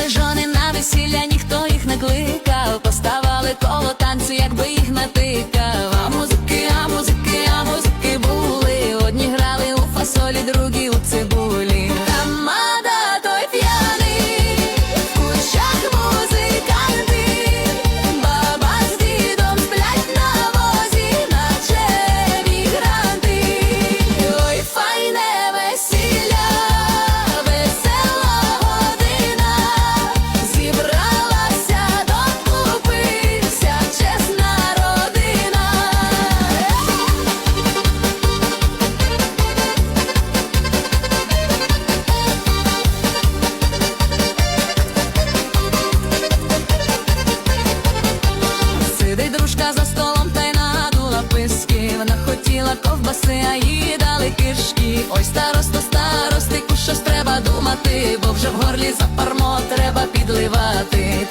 Прийшли жони на весілля, ніхто їх не кликав. Поставали коло танцю, якби їх натикав. А музики, а музики, а музики були. Одні грали у фасолі, другі. Сиділа за столом та й надула писки. Вона хотіла ковбаси, а їй дали кишки. Ой, старосто, старостику, щось треба думати, бо вже в горлі запармо треба підливати.